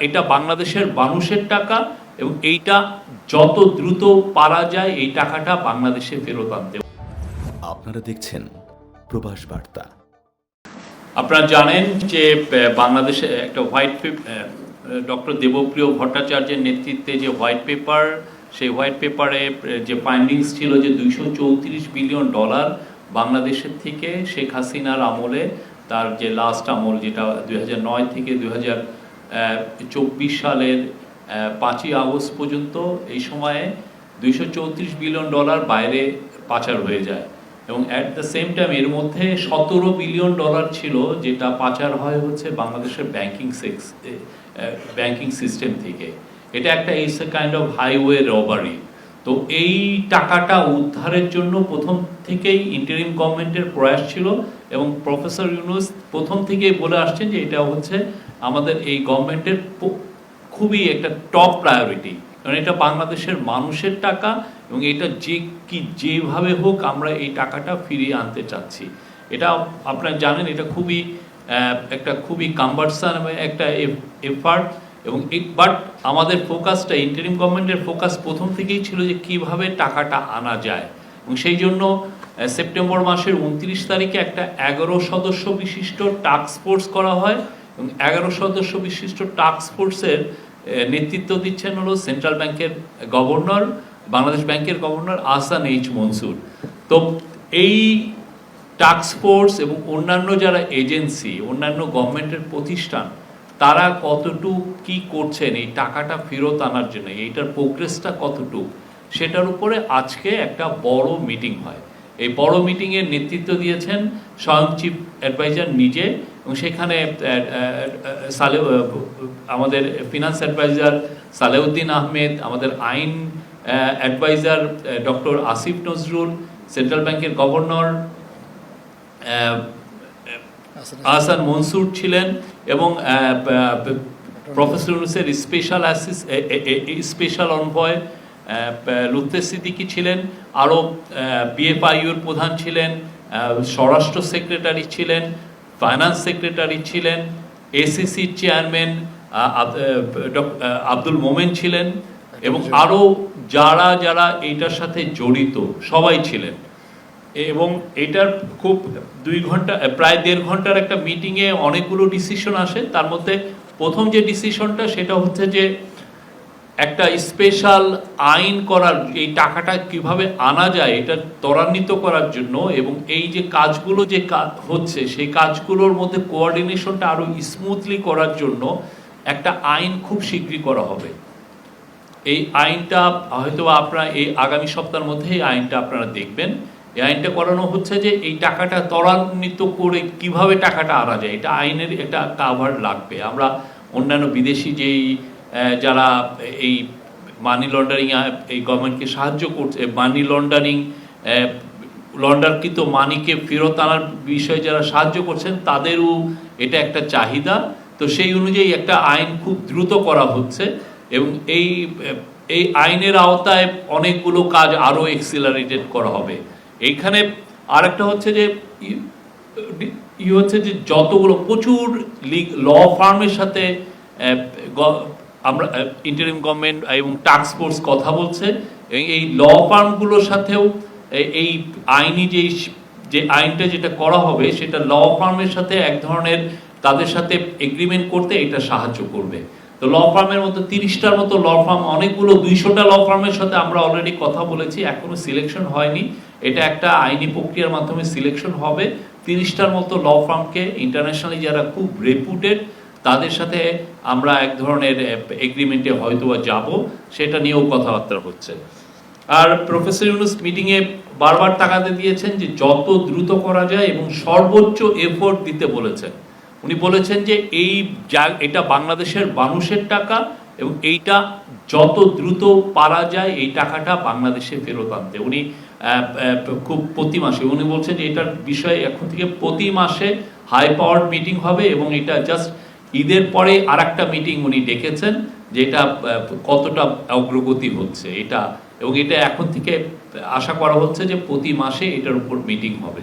এটা বাংলাদেশের মানুষের টাকা এবং এইটা যত দ্রুত পারা যায় এই টাকাটা বাংলাদেশে ফেরত আনতে আপনারা দেখছেন প্রবাস বার্তা। আপনারা জানেন যে বাংলাদেশে একটা হোয়াইট ডক্টর দেবপ্রিয় ভট্টাচার্যের নেতৃত্বে যে হোয়াইট পেপার সেই হোয়াইট পেপারে যে ফাইন্ডিংস ছিল যে দুইশো চৌত্রিশ বিলিয়ন ডলার বাংলাদেশের থেকে শেখ হাসিনার আমলে তার যে লাস্ট আমল যেটা দুই নয় থেকে দুই হাজার চব্বিশ সালের পাঁচই আগস্ট পর্যন্ত এই সময়ে দুইশো চৌত্রিশ বিলিয়ন ডলার বাইরে পাচার হয়ে যায়। এবং অ্যাট দ্য সেম টাইম এর মধ্যে সতেরো বিলিয়ন ডলার ছিল যেটা পাচার হয় হচ্ছে বাংলাদেশের ব্যাংকিং সেক্স ব্যাংকিং সিস্টেম থেকে। এটা একটা it's a kind of highway robbery তো এই টাকাটা উদ্ধারের জন্য প্রথম থেকেই ইন্টারিম গভর্নমেন্টের প্রয়াস ছিল এবং প্রফেসর ইউনুস প্রথম থেকেই বলে আসছেন যে এটা হচ্ছে আমাদের এই গভর্নমেন্টের খুবই একটা টপ প্রায়োরিটি কারণ এটা বাংলাদেশের মানুষের টাকা এবং এটা যে কি যেভাবে হোক আমরা এই টাকাটা ফিরিয়ে আনতে চাচ্ছি। এটা আপনারা জানেন, এটা খুবই একটা খুবই কাম্বারসান একটা এফার্ট এবং বাট আমাদের ফোকাসটা ইন্টারিম গভর্নমেন্টের ফোকাস প্রথম থেকেই ছিল যে কীভাবে টাকাটা আনা যায়। এবং সেই জন্য সেপ্টেম্বর মাসের উনত্রিশ তারিখে একটা এগারো সদস্য বিশিষ্ট টাস্ক ফোর্স করা হয়। এবং এগারো সদস্য বিশিষ্ট টাস্ক ফোর্সের নেতৃত্ব দিচ্ছেন হলো সেন্ট্রাল ব্যাংকের গভর্নর বাংলাদেশ ব্যাংকের গভর্নর আহসান এইচ মনসুর তো এই টাস্ক ফোর্স এবং অন্যান্য যারা এজেন্সি অন্যান্য গভর্নমেন্টের প্রতিষ্ঠান তারা কতটুক কি করছেন এই টাকাটা ফেরত আনার জন্য এইটার প্রোগ্রেসটা কতটুক সেটার উপরে আজকে একটা বড় মিটিং হয়। এই বড় মিটিংয়ের নেতৃত্ব দিয়েছেন স্বয়ং চিফ অ্যাডভাইজার নিজে এবং সেখানে সালে আমাদের ফিনান্স অ্যাডভাইজার সালেউদ্দিন আহমেদ আমাদের আইন adviser doctor Asif Nazrul central ব্যাংকের গভর্নর আহসান মনসুর ছিলেন এবং প্রফেসর ইউনুসের স্পেশাল অ্যাসিস স্পেশাল অনভয় লুত্তে সিদ্দিকি ছিলেন আরও বিএফআইউর প্রধান ছিলেন স্বরাষ্ট্র সেক্রেটারি ছিলেন ফাইন্যান্স সেক্রেটারি ছিলেন এসিসির চেয়ারম্যান আব্দুল মোমেন ছিলেন এবং আরও যারা যারা এইটার সাথে জড়িত সবাই ছিলেন। এবং এটার খুব দুই ঘণ্টা প্রায় দেড় ঘণ্টার একটা মিটিংয়ে অনেকগুলো ডিসিশন আসে। তার মধ্যে প্রথম যে ডিসিশনটা সেটা হচ্ছে যে একটা স্পেশাল আইন করার, এই টাকাটা কীভাবে আনা যায়, এটা ত্বরান্বিত করার জন্য এবং এই যে কাজগুলো যে হচ্ছে, সেই কাজগুলোর মধ্যে কোঅর্ডিনেশনটা আরও স্মুথলি করার জন্য একটা আইন খুব শীঘ্রই করা হবে। এই আইনটা হয়তো আপনারা এই আগামী সপ্তাহের মধ্যে এই আইনটা আপনারা দেখবেন। এই আইনটা করানো হচ্ছে যে এই টাকাটা ত্বরান্বিত করে কীভাবে টাকাটা আনা যায়? এটা আইনের একটা কাভার লাগবে। আমরা অন্যান্য বিদেশি যেই যারা এই মানি লন্ডারিং এই গভর্নমেন্টকে সাহায্য করছে মানি লন্ডারিং লন্ডারকৃত মানিকে ফেরত আনার বিষয়ে যারা সাহায্য করছেন, তাদেরও এটা একটা চাহিদা। তো সেই অনুযায়ী একটা আইন খুব দ্রুত করা হচ্ছে এবং এই এই আইনের আওতায় অনেকগুলো কাজ আরও এক্সিলারেটেড করা হবে। এইখানে আরেকটা হচ্ছে যে, ই- হচ্ছে যে যতগুলো প্রচুর লিগ, ল ফার্মের সাথে আমরা ইন্টারিম গভর্নমেন্ট এবং টাস্ক ফোর্স কথা বলছে, এই ল ফার্মগুলোর সাথেও এই আইনি যে যে আইনটা যেটা করা হবে, সেটা ল ফার্মের সাথে এক ধরনের তাদের সাথে এগ্রিমেন্ট করতে এটা সাহায্য করবে। তো ল ফার্মের মতো তিরিশটার মতো ল ফার্ম অনেকগুলো দুইশোটা ল ফার্মের সাথে আমরা অলরেডি কথা বলেছি, এখনও সিলেকশন হয়নি। এটা একটা আইনি প্রক্রিয়ার মাধ্যমে সিলেকশন হবে। তিরিশটার মতো ল ফার্মকে ইন্টারন্যাশনালি যারা খুব রেপুটেড তাদের সাথে আমরা এক ধরনের এগ্রিমেন্টে হয়তো বা যাব। সেটা নিয়েও কথাবার্তা হচ্ছে। আর প্রফেসর ইউনুস মিটিংয়ে বারবার তাকাতে দিয়েছেন যে যত দ্রুত করা যায় এবং সর্বোচ্চ এফোর্ট দিতে বলেছেন। উনি বলেছেন যে এই এটা বাংলাদেশের মানুষের টাকা এবং এইটা যত দ্রুত পারা যায়, এই টাকাটা বাংলাদেশে ফেরত আনতে। উনি খুব প্রতি মাসে, উনি বলছেন যে এটার বিষয়ে এখন থেকে প্রতি মাসে হাই পাওয়ার মিটিং হবে এবং এটা জাস্ট ঈদের পরে আর একটা মিটিং উনি ডেকেছেন, যে এটা কতটা অগ্রগতি হচ্ছে এটা। এবং এটা এখন থেকে আশা করা হচ্ছে যে প্রতি মাসে এটার উপর মিটিং হবে।